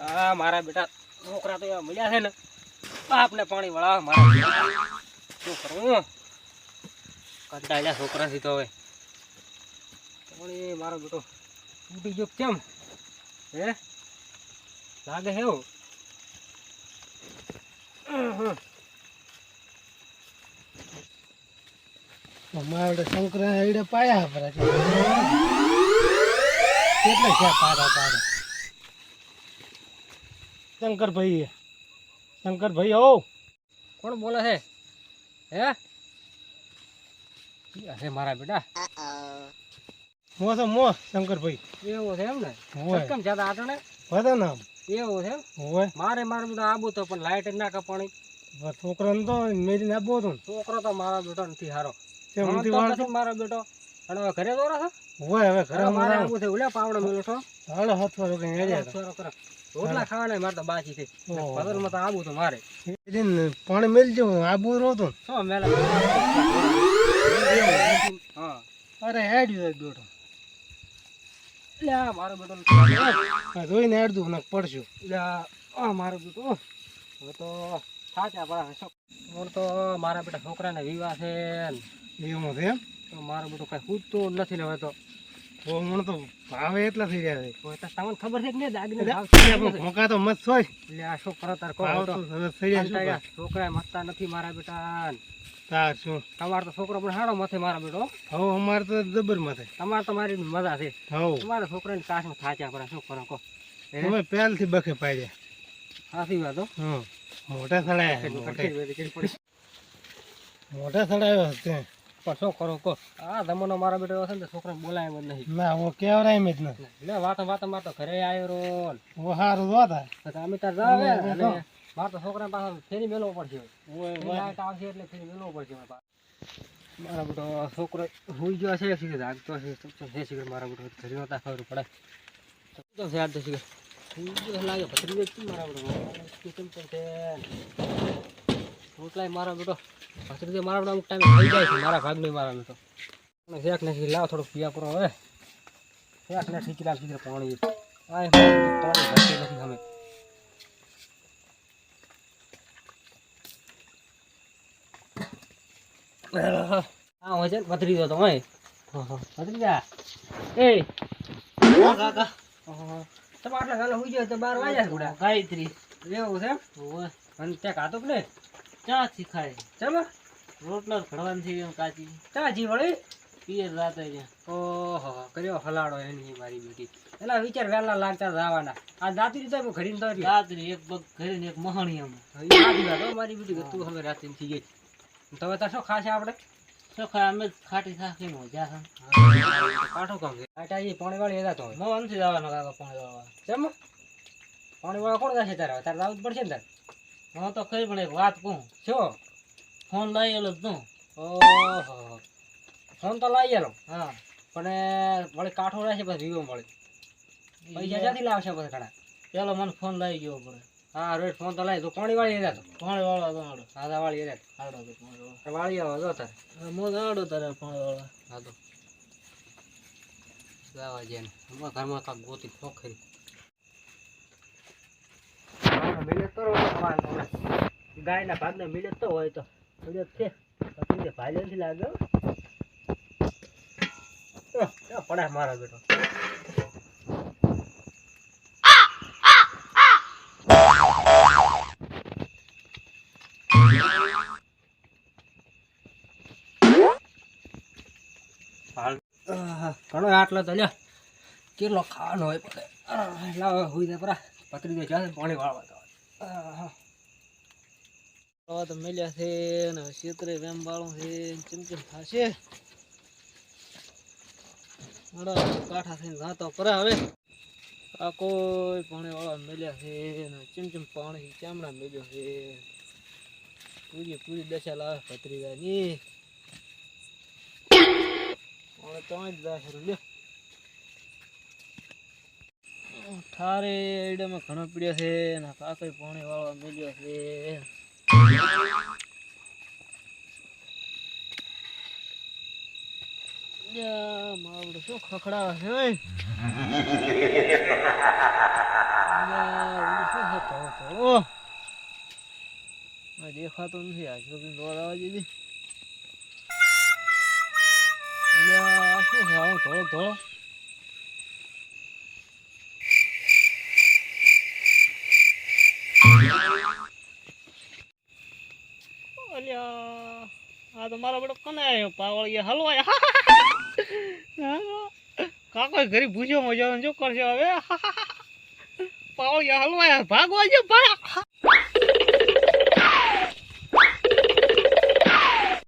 આ મારા બેટા, છોકરા તો એવા મળ્યા છે ને. બાપને પાણી વળાવે, મારા શું કરું કંટાળ્યા છોકરાથી તો હવે. પાણી મારો બેટો તૂટી ગયો કેમ? હે? લાગે છે એવું. અમારે શંકર પાયા કેટલા છે પારા શંકરભાઈ શંકરભાઈ હો. કોણ બોલે છે? હે? હે મારા બેટા. મો તો મો શંકરભાઈ. એવો છે એમ ને? કેમ જ્યાદા આટણે? વધે ને આમ એવો છે હોય. મારે મારું બેટા આબુ તો પણ લાઇટ ના કપાણી. છોકરાને તો મેરીને આપવો હતો ને. છોકરો તો મારા બેટો નથી હારો. મારો બેટો. અને હવે ઘરે દોરો છો? હોય હવે ઘરે મારા આબુ છે ઉલે પાવડો મેલો છો? હાલો કઈ હેડ્યા છોરો કરો. રોટલા ખાવાના મારે તો બાકી છે. બદલમાં તો આબુ તો મારે. પાણી મેલજો આબુ રોતો શું મેલા? હા. અરે હેડ્યું એક બેઠો લ્યા મારો બેટો જોઈને હેડતું ને પડશું. લ્યા આ મારો બેટો હવે તો સાચા પડા મને તો મારા બેટા છોકરાને વિવાહ છે ને. એવું છે તો મારો બેટો કઈ પૂછતું નથી ને હવે તો. મને તો ભાવે એટલા થઈ જાય તો તમને ખબર છે કે નહીં? દાગીને ભાવ ભોંકા તો. મત લે આ તાર હવે થઈ જાય છોકરા મતતા નથી મારા બેટા તાર શું? તમારો તો છોકરો પણ સારો મથે મારા બેટો. હવે અમારે તો જબર માથે. તમારે તો મારી મજા છે. હવ. તમારા છોકરાની કાશમાં થાચા પડે શું કરો હે? તમે પહેલથી બખે પાડ્યા. સાચી વાત હો. મોટા સડાયા મોટે. સડાયો પણ શું કરો? કહો. આ જમાનો મારા બેટો એવો છે ને છોકરા છોકરાને બોલાય જ નહીં. ના હું કેવરાય એમ જ નથી લે વાતો વાતો માર તો ઘરે આવ્યો રો. હું સારું જોતા તો અમે તાર જાવ અને માર તો છોકરા પાસે ફેરી મેલવો પડશે આવશે એટલે ફેરી મેલો પડશે મારા બેટો છોકરો હુઈ ગયો છે શીખે જાગતો છે છે શીખે. મારા બેટો ઘરે નતા ખબર પડે. તો છે આજ તો શીખે. હુઈ ગયો લાગે જ મારા બેટો. કેમ છે. રોટલાય મારા બેટો. ભત્રીજો મારા અમુક ટાઈમે થઈ જાય છે મારા ભાગનો મારા બેટો અને શેક ને લાવ થોડુંક પીયા કરો હવે. શેક ને ઠીકી લાવ ઠીકી પાણી આ પાણી ભરતી નથી અમે હા હોય છે ને પથરી દો તમે પથરી જા એ. કાકા. તમે આટલા હોઈ જાય તો બાર વાગ્યા થોડા ગાયત્રી. એવું છે અને ત્યાં ખાતું કે નહીં ખાય. ચાલો રોટલો ઘડવાની થઈ એમ કાચી. ચા જી વળી? પિયર રાતે ઓહો કર્યો હલાડો એની મારી બેટી. એલા વિચાર વેલા લાગતા જવાના. આ દાતી તો હું ઘડીને તો દાતરી એક પગ ઘરે એક મહાણી એમ. હો મારી બેટી તું હવે રાતે થઈ ગઈ. તો હવે શું ખાશે આપણે? શું ખાય? અમે ખાટી ખાખી નો જા કાઠું કામ છે. આટા એ પાણી વાળી એના તો મો અંથી જવાનો કાકા પાણી વાળવા ચમ? પાણી વાળા કોણ જશે તારે? તારે જવું જ પડશે ને તારે? હું તો ખરી પણ એક વાત કહું. શું ફોન લઈ જ તું. ઓહો. ફોન તો લાવી ગયેલો હા. પણ વળી કાઠો રહેશે પછી વિવો મળે. પૈસા ક્યાંથી લાવશે પછી ઘણા પેલો મને ફોન લાવી ગયો પડે. હા રોજ ફોન તો લાવી તો પાણી વાળી એના તો? પાણી વાળો તો આડો સાદા વાળી એના આડો તો વાળી આવો જો તારે. મો આડો તારે પાણી વાળો હા તો. લાવા જેને અમારા ઘરમાં કાંક ગોતી ખોખરી. મિલે તો ગાયના ભાગને મિલત તો હોય તો. મિલત છે. પછી ભાઈ નથી લાગે હો. અહ, ક્યાં પડે મારા બેટો. ઘણો આટલો તો લ્યો. કેટલો ખાવાનો હોય લાવો હુઈ દે પરા. પતરી દે ચાલે પાણી વાળવા આવા તો મેલ્યા છે ને ક્ષેત્રે વેમ વાળું છે ચમચમ થશે કાઠા થઈને જાતો પર હવે. આ કોઈ પાણી વાળા મેલ્યા છે ને ચમચમ પાણી ચામડા મેલ્યો છે. પૂરી પૂરી દશા લાવે ભત્રીજાની હવે તો જ દાખલ લ્યો. ઠારે એડામાં ઘણો પીડ્યો છે ને કાકઈ પાણી વાળવા મેલ્યો છે. માવડો છે દેખાતો નથી, આ છોકરી દોર આવવા દીધી. શું છે, આવું ધોળો ધોળો આ તો મારો બેટો કને આવ્યો પાવળિયા હલવાય. કાકો ઘરે ભૂસ્યો મજા જો કરશે હવે. પાવળિયા હલવાયા, ભાગવા જો ભાગ